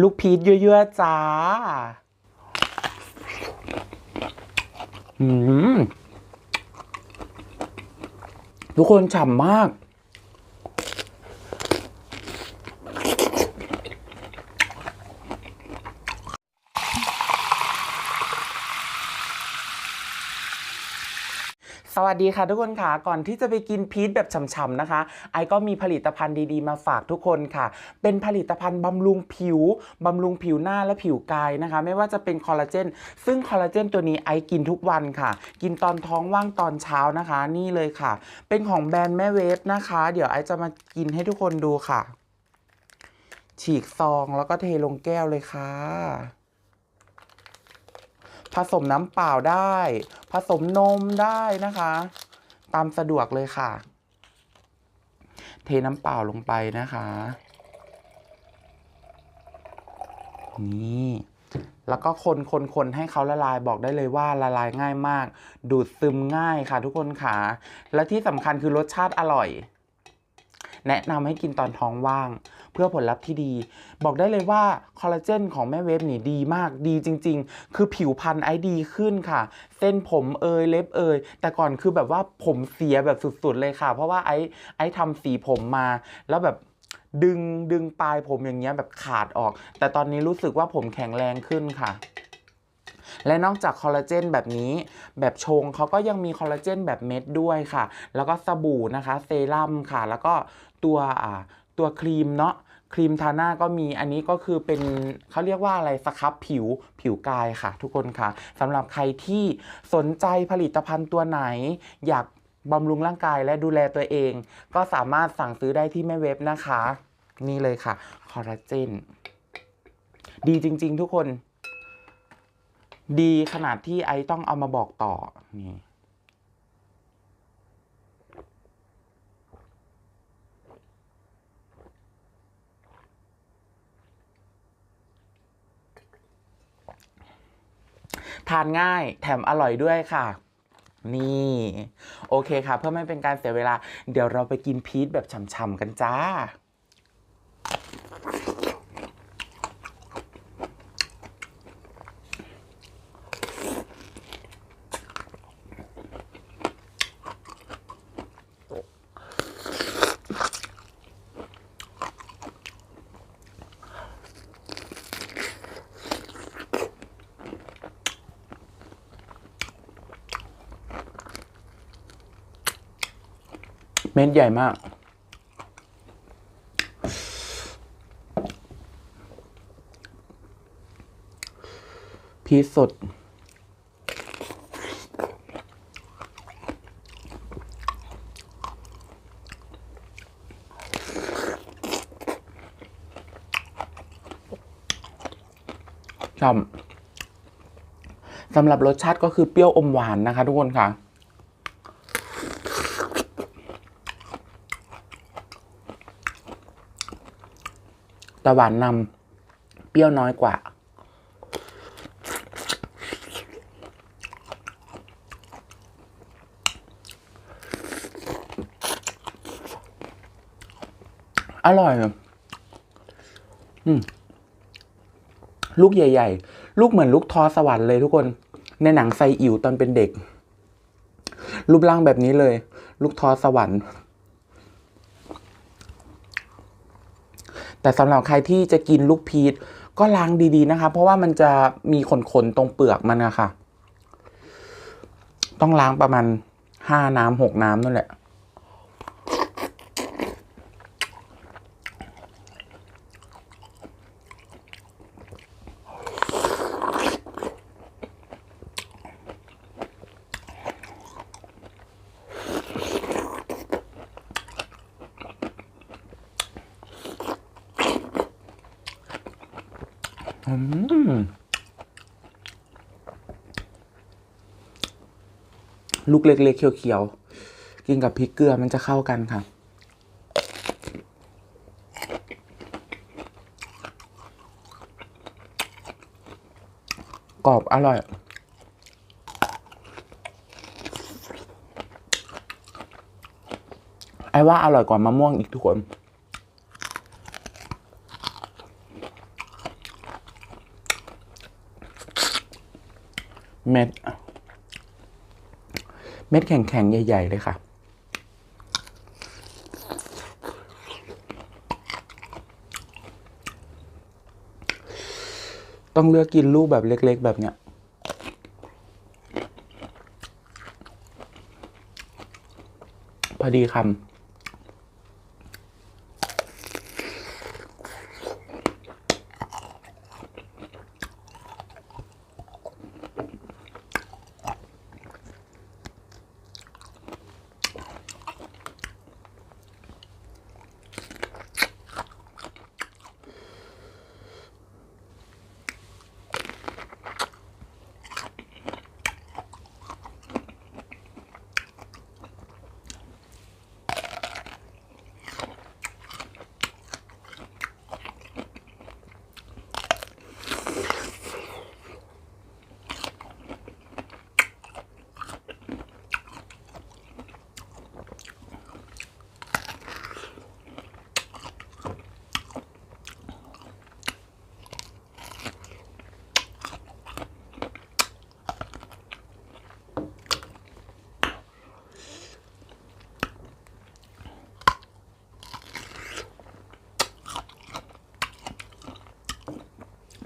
ลูกพีชเยอะๆจ้า อืม ทุกคนฉ่ำมาก สวัสดีค่ะทุกคนค่ะ ก่อนที่จะไปกินพีชแบบฉ่ำๆนะคะ ไอก็มีผลิตภัณฑ์ดีๆมาฝากทุกคนค่ะ เป็นผลิตภัณฑ์บำรุงผิวบำรุงผิวหน้าและผิวกายนะคะ ไม่ว่าจะเป็นคอลลาเจนซึ่งคอลลาเจนตัวนี้ไอกินทุกวันค่ะ กินตอนท้องว่างตอนเช้านะคะ นี่เลยค่ะ เป็นของแบรนด์แม่เวฟนะคะ เดี๋ยวไอจะมากินให้ทุกคนดูค่ะ ฉีกซองแล้วก็เทลงแก้วเลยค่ะ ผสมน้ำเปล่าได้ ผสมนมได้นะคะ ตามสะดวกเลยค่ะ เทน้ำเปล่าลงไปนะคะ นี่ แล้วก็คนคนคนให้เขาละลายบอกได้เลยว่าละลายง่ายมาก ดูดซึมง่ายค่ะ ทุกคนค่ะ และที่สำคัญคือรสชาติอร่อย แนะนำให้กินตอนท้องว่าง เพื่อผลลัพธ์ที่ดี บอกได้เลยว่าคอลลาเจนของแม่เวฟนี่ดีมากดีจริง ๆ คือผิวพรรณไอดีขึ้นค่ะ เส้นผมเอยเล็บเอยแต่ก่อนคือแบบว่าผมเสียแบบสุดๆเลยค่ะ เพราะว่าไอไอทำสีผมมาแล้วแบบดึงดึงปลายผมอย่างเงี้ยแบบขาดออก แต่ตอนนี้รู้สึกว่าผมแข็งแรงขึ้นค่ะและนอกจากคอลลาเจนแบบนี้ แบบชงเขาก็ยังมีคอลลาเจนแบบเม็ดด้วยค่ะ แล้วก็สบู่นะคะ เซรั่มค่ะ แล้วก็ตัว ตัวครีมเนาะครีมทาหน้าก็มีอันนี้ก็คือเป็นเขาเรียกว่าอะไรสครับผิวผิวกายค่ะ ทุกคนค่ะสำหรับใครที่สนใจผลิตภัณฑ์ตัวไหน อยากบำรุงร่างกายและดูแลตัวเอง ก็สามารถสั่งซื้อได้ที่แม่เว็บนะคะ นี่เลยค่ะคอลลาเจนดีจริง ๆ ทุกคน ดีขนาดที่ไอต้องเอามาบอกต่อนี่ ทานง่ายแถมอร่อยด้วยค่ะ นี่ โอเคค่ะ เพื่อไม่เป็นการเสียเวลา เดี๋ยวเราไปกินพีชแบบฉ่ำๆกันจ้า ม็ดใหญ่มาก พีสดฉ่ำสำหรับรสชาติก็คือเปรี้ยวอมหวานนะคะทุกคนค่ะ แต่หวานนำเปรี้ยวน้อยกว่า อร่อยอะอืมลูกใหญ่ ๆ ลูกเหมือนลูกทอสวรรค์เลยทุกคน ในหนังไซอิ๋วตอนเป็นเด็ก รูปร่างแบบนี้เลย ลูกทอสวรรค์ แต่สำหรับใครที่จะกินลูกพีชก็ล้างดีๆนะคะ เพราะว่ามันจะมีขนๆตรงเปลือกมันนะคะต้องล้างประมาณห้าน้ำหกน้ำนั่นแหละ ลูกเล็กๆเขียวๆ กินกับพริกเกลือมันจะเข้ากันค่ะ กรอบอร่อย ไอ้ว่าอร่อยกว่ามะม่วงอีกทุกคน เม็ด เม็ดแข็งๆ ใหญ่ ๆ เลยค่ะ ต้องเลือกกินลูกแบบเล็ก ๆ แบบเนี้ยพอดีคำ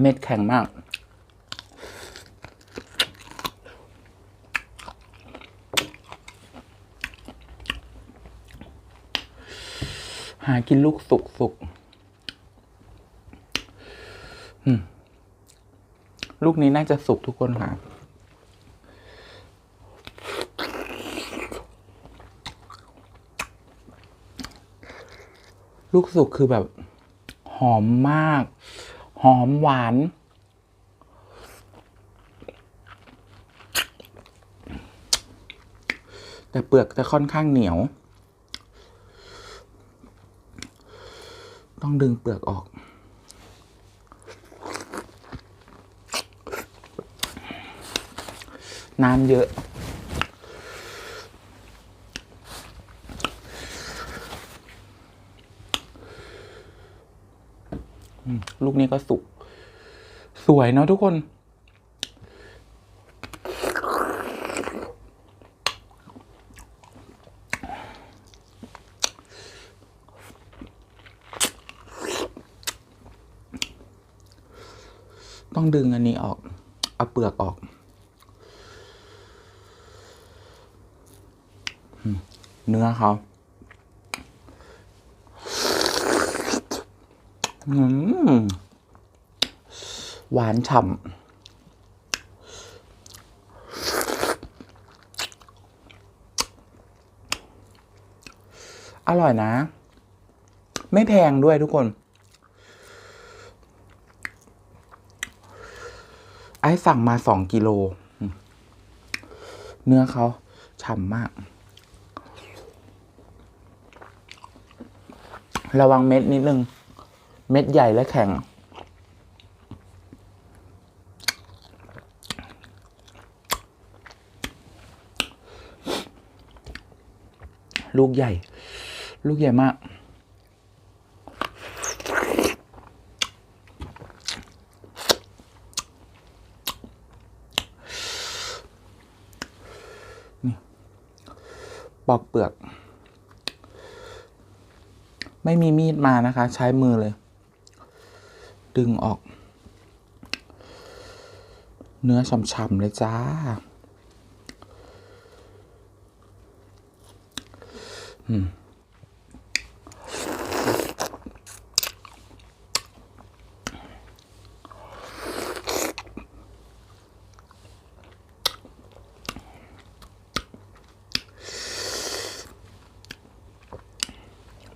เม็ดแข็งมาก หากินลูกสุกสุกลูกนี้น่าจะสุกทุกคนค่ะลูกสุกคือแบบหอมมาก หอมหวาน แต่เปลือกจะค่อนข้างเหนียว ต้องดึงเปลือกออก น้ำเยอะ ลูกนี้ก็สุก สวยเนาะทุกคน ต้องดึงอันนี้ออก เอาเปลือกออกเนื้อเขา อืม หวานฉ่ำ อร่อยนะ ไม่แพงด้วยทุกคน ไอ้สั่งมาสองกิโล เนื้อเขาฉ่ำมากระวังเม็ดนิดนึง เม็ดใหญ่และแข็ง ลูกใหญ่ ลูกใหญ่มาก นี่ ปอกเปลือก ไม่มีมีดมานะคะ ใช้มือเลย ดึงออก เนื้อฉ่ำๆเลยจ้า อืม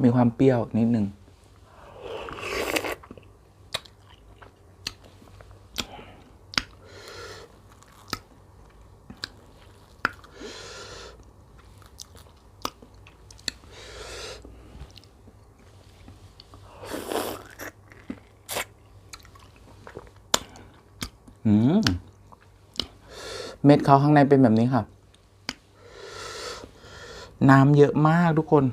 มีความเปรี้ยวนิดนึง เม็ดเขาข้างในเป็นแบบนี้ค่ะ น้ำเยอะมากทุกคน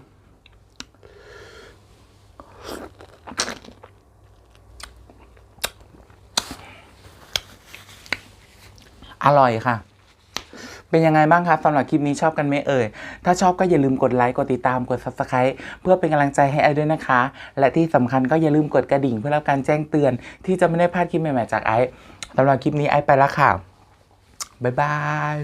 อร่อยค่ะเป็นยังไงบ้างคะสำหรับคลิปนี้ชอบกันไหมเอ่ย ถ้าชอบก็อย่าลืมกดไลค์ กดติดตาม กด subscribe เพื่อเป็นกำลังใจให้ไอด้วยนะคะ และที่สำคัญก็อย่าลืมกดกระดิ่งเพื่อรับการแจ้งเตือน ที่จะไม่ได้พลาดคลิปใหม่ๆจากไอ สำหรับคลิปนี้ไอไปแล้วค่ะ บ๊ายบาย